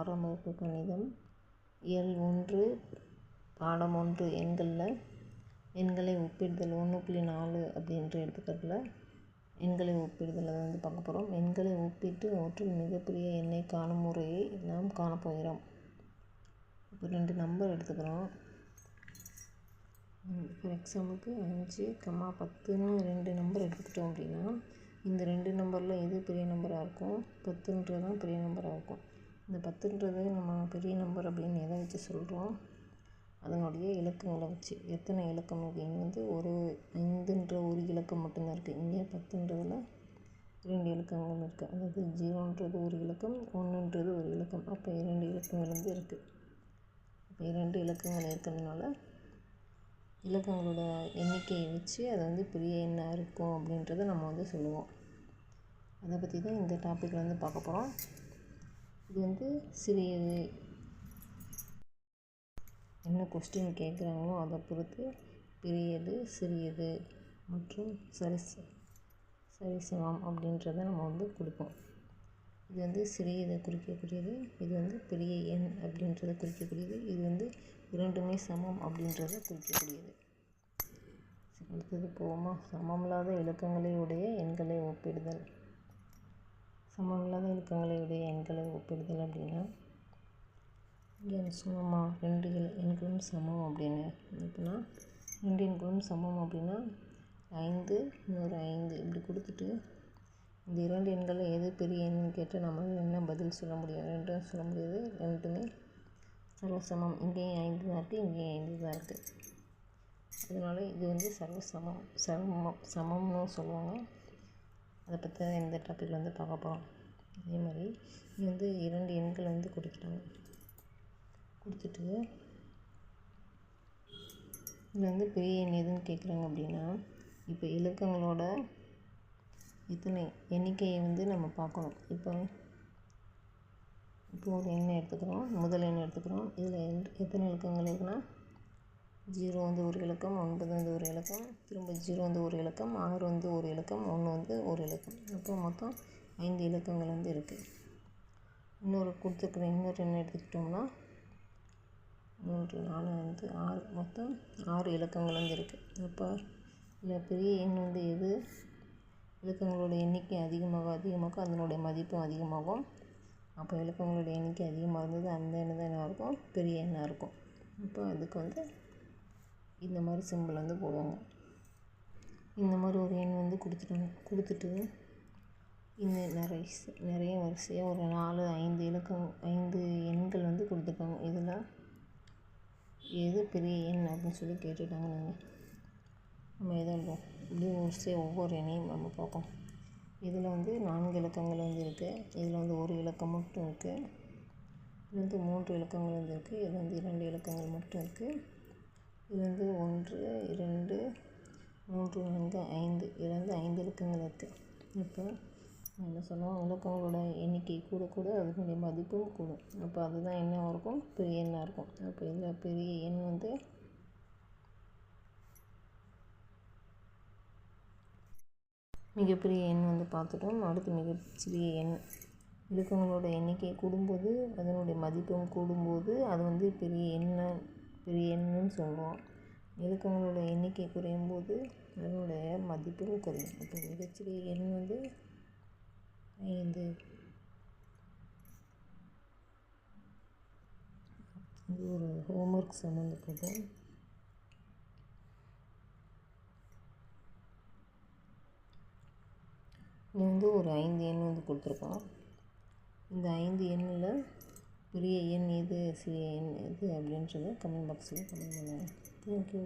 ஆறாம் வகுப்பு கணிதம் இயல் ஒன்று பாடம் ஒன்று எண்களில். எண்களை ஒப்பிடுதல் ஒன்று புள்ளி நாலு அப்படின்ற எடுத்துக்காட்டில். எண்களை ஒப்பிடுதல் அதை வந்து பார்க்க போகிறோம் எண்களை ஒப்பிட்டு அவற்றில் மிகப்பெரிய எண்ணை காணும் முறையை நாம் காணப்போகிறோம் இப்போ ரெண்டு நம்பர் எடுத்துக்கிறோம் ஃபார் எக்ஸாம்பிளுக்கு அஞ்சு கம்மா பத்துன்னு ரெண்டு நம்பர் எடுத்துக்கிட்டோம் அப்படின்னா இந்த ரெண்டு நம்பரில் எது பெரிய நம்பராக இருக்கும்? பத்துன்றது தான் பெரிய நம்பராக இருக்கும். இந்த பத்துன்றது நம்ம பெரிய நம்பர் அப்படின்னு எதை வச்சு சொல்கிறோம் அதனுடைய இலக்கங்களை வச்சு. எத்தனை இலக்கம் அப்படின்னு வந்து ஒரு ஐந்துன்ற ஒரு இலக்கம் மட்டும்தான் இருக்குது இங்கே பத்துன்றதில் இரண்டு இலக்கங்கள் இருக்குது அதாவது ஜீரோன்றது ஒரு இலக்கம் ஒன்றுன்றது ஒரு இலக்கம். அப்போ இரண்டு இலக்கங்கள் வந்து இருக்குது இப்போ இரண்டு இலக்கங்கள் இருக்கிறதுனால இலக்கங்களோட எண்ணிக்கையை வச்சு அது வந்து பெரிய எண்ணாக இருக்கும் அப்படின்றத நம்ம வந்து சொல்லுவோம். அதை பற்றி தான் இந்த டாப்பிக்கில் வந்து பார்க்க போகிறோம் இது வந்து சிறியது என்ன கொஸ்டின் கேட்குறாங்களோ அதை பொறுத்து பெரியது சிறியது மற்றும் சரி சரிசமம் அப்படின்றத நம்ம வந்து கொடுப்போம். இது வந்து சிறியதை குறிக்கக்கூடியது இது வந்து பெரிய எண் அப்படின்றத குறிக்கக்கூடியது இது வந்து இரண்டுமே சமம் அப்படின்றத குறிக்கக்கூடியது. அடுத்தது போவோமா? சமமில்லாத இலக்கங்களை உடைய எண்களை ஒப்பிடுதல். சமமில்லாத இலக்கங்களை உடைய ஒப்பிடுதல் அப்படின்னா இங்கே சமமா? ரெண்டு எண்களும் சமம் அப்படின்னு. எப்படின்னா ரெண்டு எண்களும் சமம் அப்படின்னா ஐந்து இன்னொரு ஐந்து இப்படி கொடுத்துட்டு இந்த இரண்டு எண்களில் எது பெரிய எண்ணுன்னு கேட்டால் நம்ம என்ன பதில் சொல்ல முடியும்? ரெண்டும் சொல்ல முடியாது. ரெண்டுமே சர்வசமம் இங்கேயும் ஐந்து தான் இருக்குது இங்கேயும் ஐந்து தான் இருக்குது அதனால் இது வந்து சர்வசமம் சமம். சமம்னு சொல்லுவாங்க. அதை பற்றி தான் இந்த டாப்பிக்கில் வந்து பார்க்க போகிறோம் அதே மாதிரி இது வந்து இரண்டு எண்கள் வந்து கொடுத்துட்டாங்க. கொடுத்துட்டு இதில் வந்து பெரிய எண் எதுன்னு கேட்குறாங்க அப்படின்னா இப்போ இலக்கங்களோட இத்தனை எண்ணிக்கையை வந்து நம்ம பார்க்கணும். இப்போ இப்போ ஒரு எண்ணை எடுத்துக்கிறோம் முதல் எண்ணை எடுத்துக்கிறோம். இதில் எத்தனை இலக்கங்கள் இருக்குன்னா ஜீரோ வந்து ஒரு இலக்கம் ஒன்பது வந்து ஒரு இலக்கம் திரும்ப ஜீரோ வந்து ஒரு இலக்கம் ஆறு வந்து ஒரு இலக்கம் ஒன்று வந்து ஒரு இலக்கம். அப்போ மொத்தம் ஐந்து இலக்கங்கள் வந்து இருக்குது இன்னொரு கொடுத்துருக்குற இன்னொரு என்ன எடுத்துக்கிட்டோம்னா மூன்று நாலு வந்து ஆறு மொத்தம் ஆறு இலக்கங்கள் வந்து இருக்குது அப்போ இதில் பெரிய எண் வந்து எது? இலக்கங்களோட எண்ணிக்கை அதிகமாக அதிகமாக அதனுடைய மதிப்பும் அதிகமாகும். அப்போ இலக்கங்களோட எண்ணிக்கை அதிகமாக இருந்தது அந்த எண்ணு தான் என்ன இருக்கும் பெரிய எண்ணாக இருக்கும். இப்போ அதுக்கு வந்து இந்த மாதிரி சிம்பிள் வந்து போடுவாங்க. இந்த மாதிரி ஒரு எண் வந்து கொடுத்துட்டாங்க கொடுத்துட்டு இந்த நிறைய நிறைய வரிசையாக ஒரு நாலு ஐந்து இலக்கம் ஐந்து எண்கள் வந்து கொடுத்துருக்காங்க. இதில் எது பெரிய எண் அப்படின்னு சொல்லி கேட்டுட்டாங்க நீங்கள் நம்ம எதை இப்படி வரிசையாக ஒவ்வொரு எண்ணையும் நம்ம பார்ப்போம். இதில் வந்து நான்கு இலக்கங்கள் வந்து இருக்குது இதில் வந்து ஒரு இலக்கம் மட்டும் இருக்குது இது வந்து மூன்று இலக்கங்கள் வந்து இருக்குது இதில் வந்து இரண்டு இலக்கங்கள் மட்டும் இருக்குது இது வந்து ஒன்று இரண்டு மூன்று நான்கு ஐந்து. இது வந்து ஐந்து இலக்கங்கள் இருக்குது இப்போ என்ன சொல்லுவோம் இலக்கங்களோட எண்ணிக்கை கூட கூட அதனுடைய மதிப்பும் கூடும் அப்போ அதுதான் என்ன இருக்கும் பெரிய எண்ணாக இருக்கும். அப்போ இதில் பெரிய எண் வந்து மிகப்பெரிய எண் வந்து பார்த்துட்டோம். அடுத்து மிகச்சிறிய எண். இலக்கங்களோட எண்ணிக்கை கூடும்போது அதனுடைய மதிப்பும் கூடும்போது அது வந்து பெரிய எண்ண பெரிய எண்ணுன்னு சொல்லுவோம். இலக்கங்களோட எண்ணிக்கை குறையும் போது அதனுடைய மதிப்பும் குறையும். இப்போ மிகச்சிறிய எண் வந்து ஐந்து. இது ஒரு ஹோம்ஒர்க் சம்மந்தப்பட்டது இது வந்து ஒரு ஐந்து எண் வந்து கொடுத்துருக்கோம். இந்த ஐந்து எண்ணில் பெரிய எண் எது சிறிய எண் எது சொல்லி கமெண்ட் பாக்ஸில் கமெண்ட் பண்ணுங்கள் தேங்க்யூ